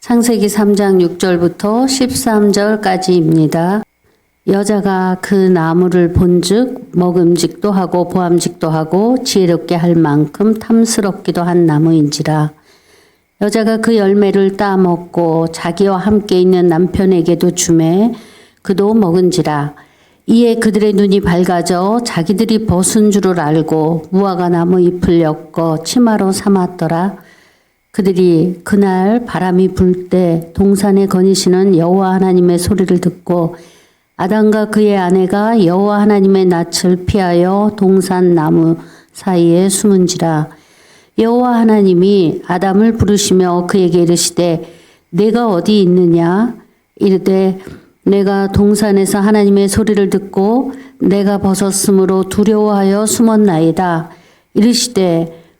창세기 3장 6절부터 13절까지입니다. 여자가 그 나무를 본즉 먹음직도 하고 보암직도 하고 지혜롭게 할 만큼 탐스럽기도 한 나무인지라. 여자가 그 열매를 따 먹고 자기와 함께 있는 남편에게도 주매 그도 먹은지라. 이에 그들의 눈이 밝아져 자기들이 벗은 줄을 알고 무화과 나무 잎을 엮어 치마로 삼았더라 그들이 그날 바람이 불 때 동산에 거니시는 여호와 하나님의 소리를 듣고 아담과 그의 아내가 여호와 하나님의 낯을 피하여 동산 나무 사이에 숨은지라. 여호와 하나님이 아담을 부르시며 그에게 이르시되 내가 어디 있느냐? 이르되 내가 동산에서 하나님의 소리를 듣고 내가 벗었으므로 두려워하여 숨었나이다. 이르시되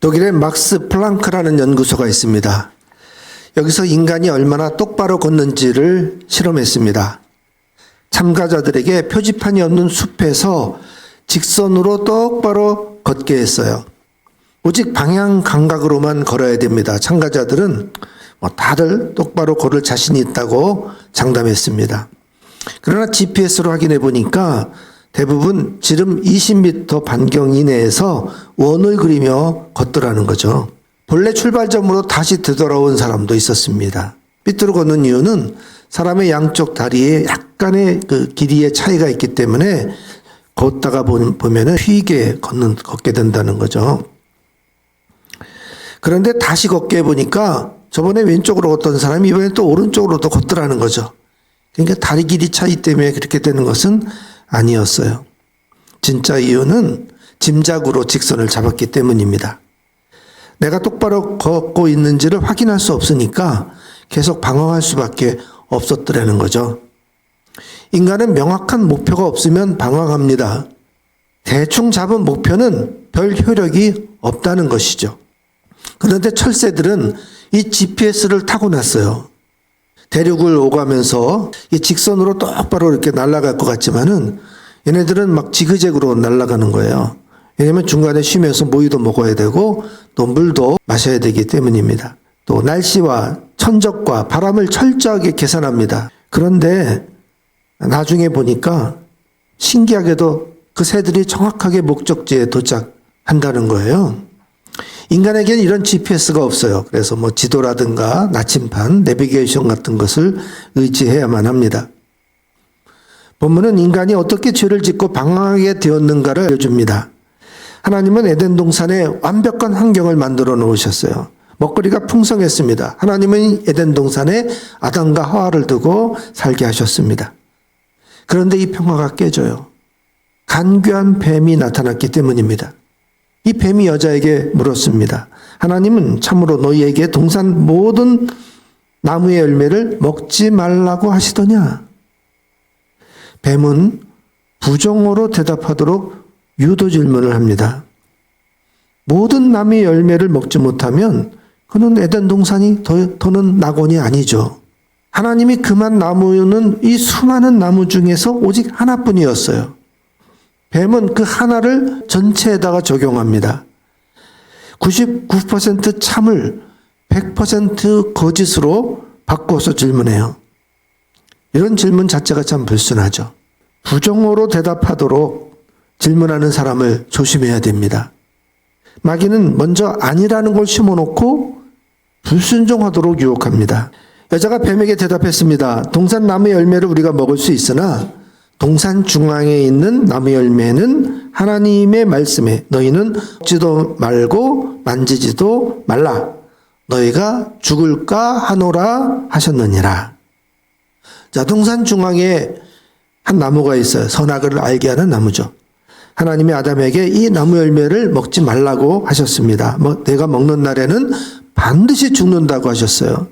독일의 막스 플랑크라는 연구소가 있습니다. 여기서 인간이 얼마나 똑바로 걷는지를 실험했습니다. 참가자들에게 표지판이 없는 숲에서 직선으로 똑바로 걷게 했어요. 오직 방향 감각으로만 걸어야 됩니다. 참가자들은 뭐 다들 똑바로 걸을 자신이 있다고 장담했습니다. 그러나 GPS로 확인해 보니까 대부분 지름 20m 반경 이내에서 원을 그리며 걷더라는 거죠. 본래 출발점으로 다시 되돌아온 사람도 있었습니다. 삐뚤어 걷는 이유는 사람의 양쪽 다리에 약간의 그 길이의 차이가 있기 때문에 걷다가 보- 보면은 휘게 걷는, 걷게 된다는 거죠. 그런데 다시 걷게 해보니까 저번에 왼쪽으로 걷던 사람이 이번에 또 오른쪽으로 또 걷더라는 거죠. 그러니까 다리 길이 차이 때문에 그렇게 되는 것은 아니었어요. 진짜 이유는 짐작으로 직선을 잡았기 때문입니다. 내가 똑바로 걷고 있는지를 확인할 수 없으니까 계속 방황할 수밖에 없었더라는 거죠. 인간은 명확한 목표가 없으면 방황합니다. 대충 잡은 목표는 별 효력이 없다는 것이죠. 그런데 철새들은 이 GPS를 타고났어요. 대륙을 오가면서 이 직선으로 똑바로 이렇게 날아갈 것 같지만은 얘네들은 막 지그재그로 날아가는 거예요. 왜냐면 중간에 쉬면서 모이도 먹어야 되고 또 물도 마셔야 되기 때문입니다. 또 날씨와 천적과 바람을 철저하게 계산합니다. 그런데 나중에 보니까 신기하게도 그 새들이 정확하게 목적지에 도착한다는 거예요. 인간에게는 이런 GPS가 없어요. 그래서 뭐 지도라든가 나침반, 내비게이션 같은 것을 의지해야만 합니다. 본문은 인간이 어떻게 죄를 짓고 방황하게 되었는가를 알려줍니다. 하나님은 에덴 동산에 완벽한 환경을 만들어 놓으셨어요. 먹거리가 풍성했습니다. 하나님은 에덴 동산에 아담과 하와를 두고 살게 하셨습니다. 그런데 이 평화가 깨져요. 간교한 뱀이 나타났기 때문입니다. 이 뱀이 여자에게 물었습니다. 하나님은 참으로 너희에게 동산 모든 나무의 열매를 먹지 말라고 하시더냐? 뱀은 부정어로 대답하도록 유도 질문을 합니다. 모든 나무의 열매를 먹지 못하면 그는 에덴 동산이 더, 더는 낙원이 아니죠. 하나님이 그만 나무는 이 수많은 나무 중에서 오직 하나뿐이었어요. 뱀은 그 하나를 전체에다가 적용합니다. 99% 참을 100% 거짓으로 바꿔서 질문해요. 이런 질문 자체가 참 불순하죠. 부정어로 대답하도록 질문하는 사람을 조심해야 됩니다. 마귀는 먼저 아니라는 걸 심어놓고 불순종하도록 유혹합니다. 여자가 뱀에게 대답했습니다. 동산 나무 열매를 우리가 먹을 수 있으나 동산 중앙에 있는 나무 열매는 하나님의 말씀에 너희는 먹지도 말고 만지지도 말라. 너희가 죽을까 하노라 하셨느니라. 자, 동산 중앙에 한 나무가 있어요. 선악을 알게 하는 나무죠. 하나님이 아담에게 이 나무 열매를 먹지 말라고 하셨습니다. 뭐 내가 먹는 날에는 반드시 죽는다고 하셨어요.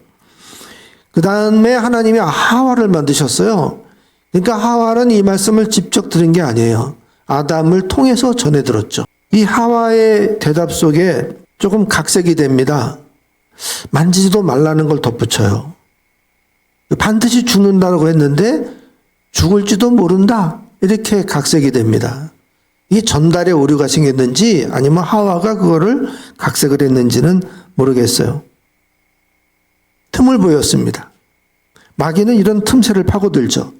그 다음에 하나님이 하와를 만드셨어요. 그러니까 하와는 이 말씀을 직접 들은 게 아니에요. 아담을 통해서 전해 들었죠. 이 하와의 대답 속에 조금 각색이 됩니다. 만지지도 말라는 걸 덧붙여요. 반드시 죽는다고 했는데 죽을지도 모른다. 이렇게 각색이 됩니다. 이게 전달에 오류가 생겼는지 아니면 하와가 그거를 각색을 했는지는 모르겠어요. 틈을 보였습니다. 마귀는 이런 틈새를 파고들죠.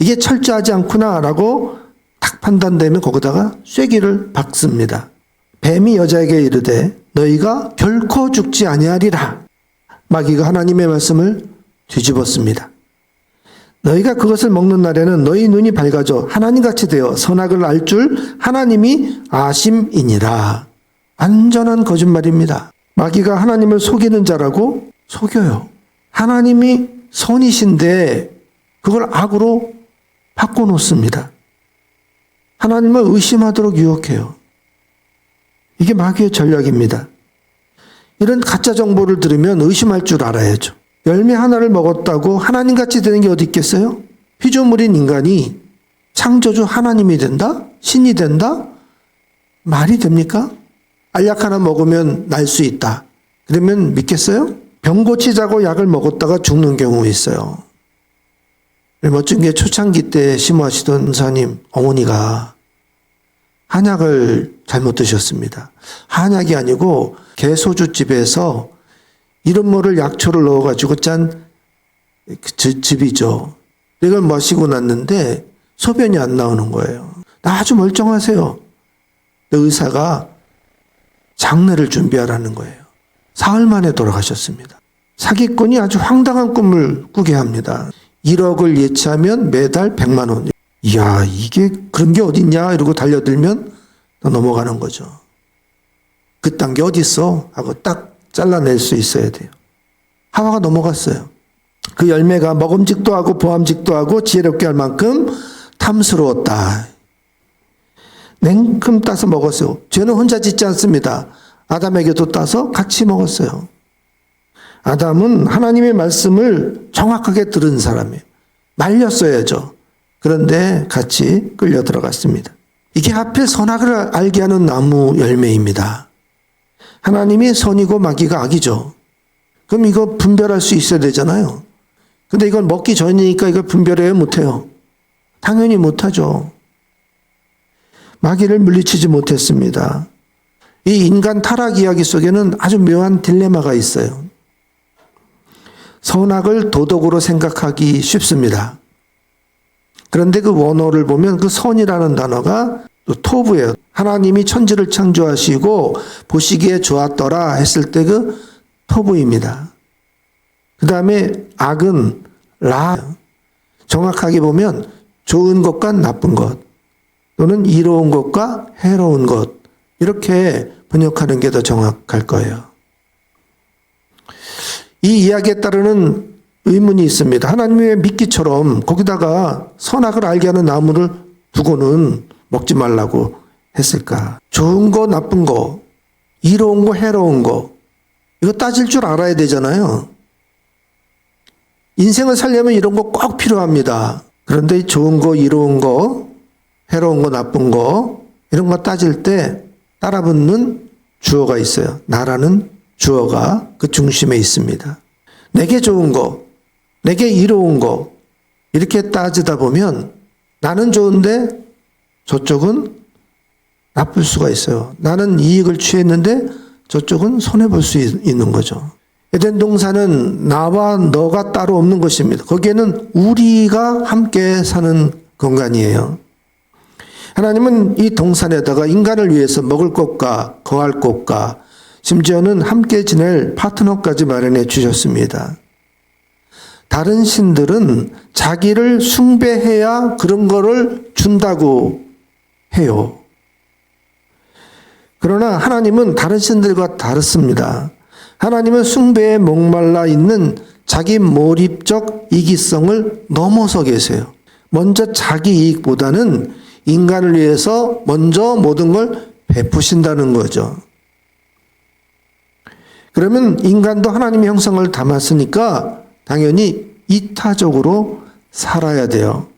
이게 철저하지 않구나라고 딱 판단되면 거기다가 쐐기를 박습니다. 뱀이 여자에게 이르되 너희가 결코 죽지 아니하리라. 마귀가 하나님의 말씀을 뒤집었습니다. 너희가 그것을 먹는 날에는 너희 눈이 밝아져 하나님같이 되어 선악을 알 줄 하나님이 아심이니라. 완전한 거짓말입니다. 마귀가 하나님을 속이는 자라고 속여요. 하나님이 선이신데 그걸 악으로 바꿔놓습니다. 하나님을 의심하도록 유혹해요. 이게 마귀의 전략입니다. 이런 가짜 정보를 들으면 의심할 줄 알아야죠. 열매 하나를 먹었다고 하나님 같이 되는 게 어디 있겠어요? 피조물인 인간이 창조주 하나님이 된다? 신이 된다? 말이 됩니까? 알약 하나 먹으면 날 수 있다. 그러면 믿겠어요? 병 고치자고 약을 먹었다가 죽는 경우 있어요. 멋진 게 초창기 때 심호하시던 사님 어머니가 한약을 잘못 드셨습니다. 한약이 아니고 개소주집에서 이런 뭐를 약초를 넣어가지고 짠그 즙이죠. 이걸 마시고 났는데 소변이 안 나오는 거예요. 나 아주 멀쩡하세요. 의사가 장례를 준비하라는 거예요. 사흘 만에 돌아가셨습니다. 사기꾼이 아주 황당한 꿈을 꾸게 합니다. 1억을 예치하면 매달 100만 원. 이야, 이게 그런 게 어딨냐? 이러고 달려들면 또 넘어가는 거죠. 그딴 게 어딨어? 하고 딱 잘라낼 수 있어야 돼요. 하와가 넘어갔어요. 그 열매가 먹음직도 하고 보암직도 하고 지혜롭게 할 만큼 탐스러웠다. 냉큼 따서 먹었어요. 죄는 혼자 짓지 않습니다. 아담에게도 따서 같이 먹었어요. 아담은 하나님의 말씀을 정확하게 들은 사람이에요. 말렸어야죠. 그런데 같이 끌려 들어갔습니다. 이게 하필 선악을 알게 하는 나무 열매입니다. 하나님이 선이고 마귀가 악이죠. 그럼 이거 분별할 수 있어야 되잖아요. 근데 이걸 먹기 전이니까 이걸 분별해야 못해요. 당연히 못하죠. 마귀를 물리치지 못했습니다. 이 인간 타락 이야기 속에는 아주 묘한 딜레마가 있어요. 선악을 도덕으로 생각하기 쉽습니다. 그런데 그 원어를 보면 그 선이라는 단어가 또 토부예요. 하나님이 천지를 창조하시고 보시기에 좋았더라 했을 때 그 토부입니다. 그 다음에 악은 라. 정확하게 보면 좋은 것과 나쁜 것 또는 이로운 것과 해로운 것 이렇게 번역하는 게 더 정확할 거예요. 이 이야기에 따르는 의문이 있습니다. 하나님의 미끼처럼 거기다가 선악을 알게 하는 나무를 두고는 먹지 말라고 했을까? 좋은 거, 나쁜 거, 이로운 거, 해로운 거, 이거 따질 줄 알아야 되잖아요. 인생을 살려면 이런 거 꼭 필요합니다. 그런데 좋은 거, 이로운 거, 해로운 거, 나쁜 거, 이런 거 따질 때 따라붙는 주어가 있어요. 나라는 주어가 그 중심에 있습니다. 내게 좋은 거, 내게 이로운 거, 이렇게 따지다 보면 나는 좋은데 저쪽은 나쁠 수가 있어요. 나는 이익을 취했는데 저쪽은 손해볼 수 있- 있는 거죠. 에덴 동산은 나와 너가 따로 없는 것입니다. 거기에는 우리가 함께 사는 공간이에요. 하나님은 이 동산에다가 인간을 위해서 먹을 것과 거할 것과 심지어는 함께 지낼 파트너까지 마련해 주셨습니다. 다른 신들은 자기를 숭배해야 그런 거를 준다고 해요. 그러나 하나님은 다른 신들과 다릅니다. 하나님은 숭배에 목말라 있는 자기 몰입적 이기성을 넘어서 계세요. 먼저 자기 이익보다는 인간을 위해서 먼저 모든 걸 베푸신다는 거죠. 그러면 인간도 하나님의 형상을 담았으니까 당연히 이타적으로 살아야 돼요.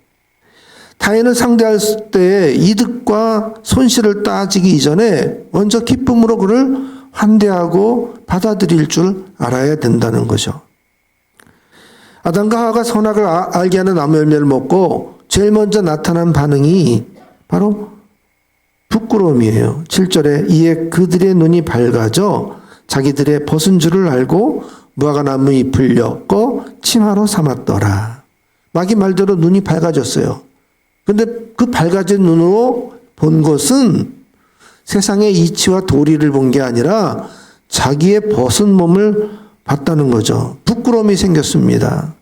타인을 상대할 때 이득과 손실을 따지기 이전에 먼저 기쁨으로 그를 환대하고 받아들일 줄 알아야 된다는 거죠. 아담과 하와가 선악을 아- 알게 하는 나무 열매를 먹고 제일 먼저 나타난 반응이 바로 부끄러움이에요. 7절에 이에 그들의 눈이 밝아져 자기들의 벗은 줄을 알고 무화과 나무 잎을 엮어 치마로 삼았더라. 마귀 말대로 눈이 밝아졌어요. 근데 그 밝아진 눈으로 본 것은 세상의 이치와 도리를 본 게 아니라 자기의 벗은 몸을 봤다는 거죠. 부끄러움이 생겼습니다.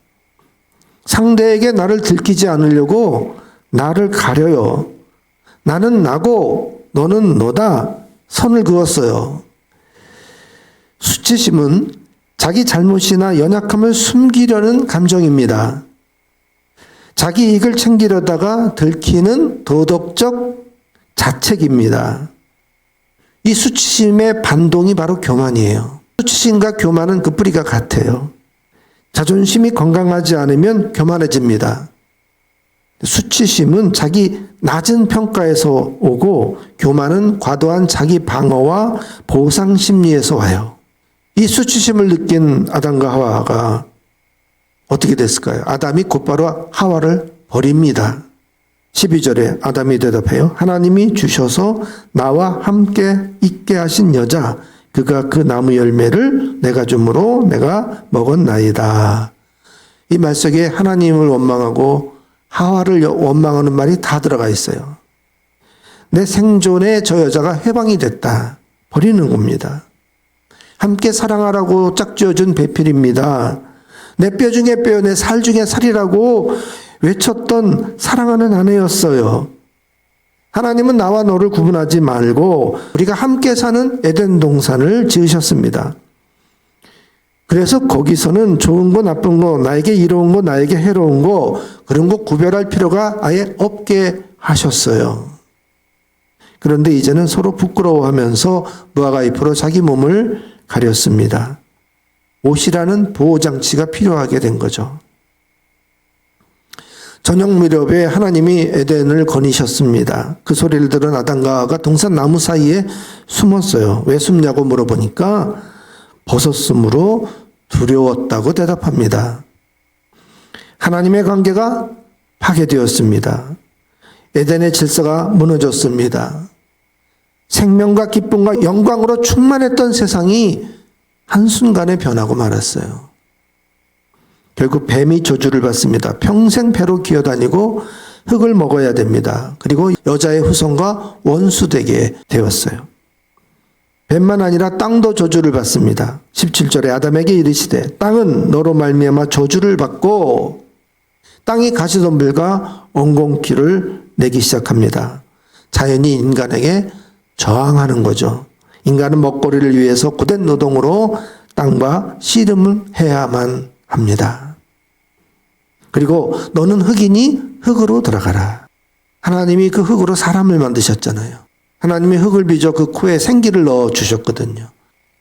상대에게 나를 들키지 않으려고 나를 가려요. 나는 나고 너는 너다. 선을 그었어요. 수치심은 자기 잘못이나 연약함을 숨기려는 감정입니다. 자기 이익을 챙기려다가 들키는 도덕적 자책입니다. 이 수치심의 반동이 바로 교만이에요. 수치심과 교만은 그 뿌리가 같아요. 자존심이 건강하지 않으면 교만해집니다. 수치심은 자기 낮은 평가에서 오고 교만은 과도한 자기 방어와 보상 심리에서 와요. 이 수치심을 느낀 아담과 하와가 어떻게 됐을까요? 아담이 곧바로 하와를 버립니다. 12절에 아담이 대답해요. 하나님이 주셔서 나와 함께 있게 하신 여자, 그가 그 나무 열매를 내가 줌으로 내가 먹었나이다. 이 말 속에 하나님을 원망하고 하와를 원망하는 말이 다 들어가 있어요. 내 생존에 저 여자가 해방이 됐다. 버리는 겁니다. 함께 사랑하라고 짝지어준 배필입니다. 내 뼈 중에 뼈, 내 살 중에 살이라고 외쳤던 사랑하는 아내였어요. 하나님은 나와 너를 구분하지 말고 우리가 함께 사는 에덴 동산을 지으셨습니다. 그래서 거기서는 좋은 거 나쁜 거 나에게 이로운 거 나에게 해로운 거 그런 거 구별할 필요가 아예 없게 하셨어요. 그런데 이제는 서로 부끄러워하면서 무화과 잎으로 자기 몸을 가렸습니다. 옷이라는 보호장치가 필요하게 된 거죠. 저녁 무렵에 하나님이 에덴을 거니셨습니다. 그 소리를 들은 아담과 하와가 동산 나무 사이에 숨었어요. 왜 숨냐고 물어보니까 벗었으므로 두려웠다고 대답합니다. 하나님의 관계가 파괴되었습니다. 에덴의 질서가 무너졌습니다. 생명과 기쁨과 영광으로 충만했던 세상이 한순간에 변하고 말았어요. 결국 뱀이 저주를 받습니다. 평생 배로 기어다니고 흙을 먹어야 됩니다. 그리고 여자의 후손과 원수되게 되었어요. 뱀만 아니라 땅도 저주를 받습니다. 17절에 아담에게 이르시되 땅은 너로 말미암아 저주를 받고 땅이 가시덤불과 엉겅퀴를 내기 시작합니다. 자연이 인간에게 저항하는 거죠. 인간은 먹거리를 위해서 고된 노동으로 땅과 씨름을 해야만 합니다. 그리고 너는 흙이니 흙으로 들어가라. 하나님이 그 흙으로 사람을 만드셨잖아요. 하나님이 흙을 빚어 그 코에 생기를 넣어 주셨거든요.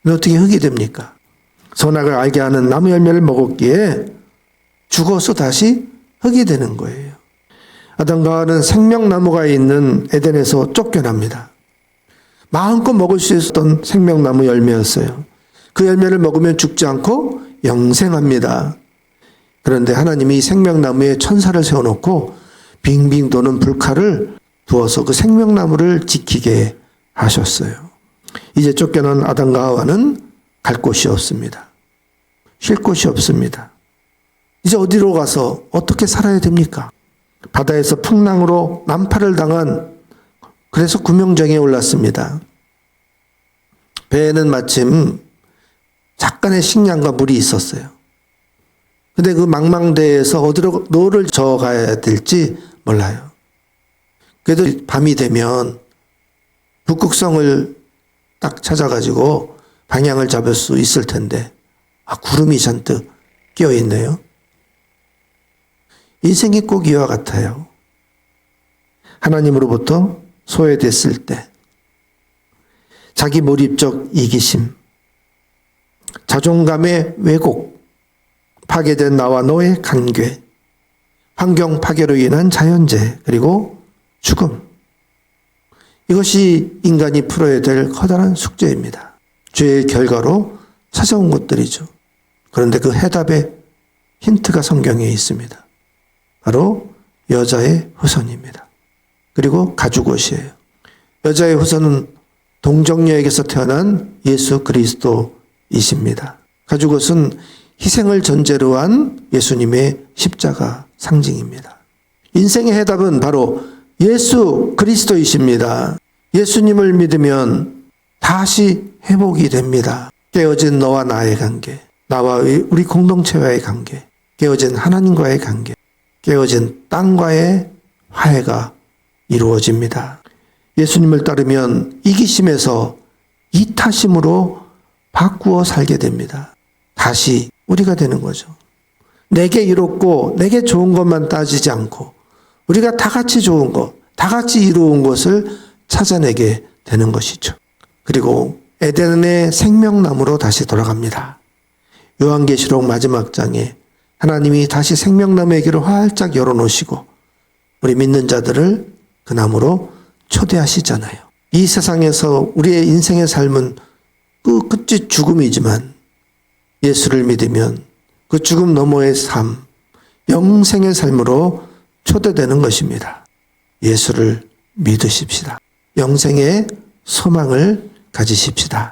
어떻게 흙이 됩니까? 선악을 알게 하는 나무 열매를 먹었기에 죽어서 다시 흙이 되는 거예요. 아담과 하와는 생명나무가 있는 에덴에서 쫓겨납니다. 마음껏 먹을 수 있었던 생명나무 열매였어요. 그 열매를 먹으면 죽지 않고 영생합니다. 그런데 하나님이 생명나무에 천사를 세워놓고 빙빙 도는 불칼을 두어서 그 생명나무를 지키게 하셨어요. 이제 쫓겨난 아담과 하와는 갈 곳이 없습니다. 쉴 곳이 없습니다. 이제 어디로 가서 어떻게 살아야 됩니까? 바다에서 풍랑으로 난파를 당한 그래서 구명정에 올랐습니다. 배에는 마침 잠깐의 식량과 물이 있었어요. 근데 그 망망대에서 어디로 노를 저어 가야 될지 몰라요. 그래도 밤이 되면 북극성을 딱 찾아가지고 방향을 잡을 수 있을 텐데, 아, 구름이 잔뜩 끼어 있네요. 인생이 꼭 이와 같아요. 하나님으로부터 소외됐을 때, 자기 몰입적 이기심, 자존감의 왜곡, 파괴된 나와 너의 관계, 환경 파괴로 인한 자연재해, 그리고 죽음. 이것이 인간이 풀어야 될 커다란 숙제입니다. 죄의 결과로 찾아온 것들이죠. 그런데 그 해답의 힌트가 성경에 있습니다. 바로 여자의 후손입니다. 그리고 가죽 옷이에요. 여자의 후손은 동정녀에게서 태어난 예수 그리스도이십니다. 가죽 옷은 희생을 전제로 한 예수님의 십자가 상징입니다. 인생의 해답은 바로 예수 그리스도이십니다. 예수님을 믿으면 다시 회복이 됩니다. 깨어진 너와 나의 관계, 나와 우리 공동체와의 관계, 깨어진 하나님과의 관계, 깨어진 땅과의 화해가 이루어집니다. 예수님을 따르면 이기심에서 이타심으로 바꾸어 살게 됩니다. 다시 우리가 되는 거죠. 내게 이롭고 내게 좋은 것만 따지지 않고 우리가 다 같이 좋은 것, 다 같이 이루은 것을 찾아내게 되는 것이죠. 그리고 에덴의 생명나무로 다시 돌아갑니다. 요한계시록 마지막 장에 하나님이 다시 생명나무의 길을 활짝 열어놓으시고 우리 믿는 자들을 그 나무로 초대하시잖아요. 이 세상에서 우리의 인생의 삶은 그 끝이 죽음이지만 예수를 믿으면 그 죽음 너머의 삶, 영생의 삶으로 초대되는 것입니다. 예수를 믿으십시다. 영생의 소망을 가지십시다.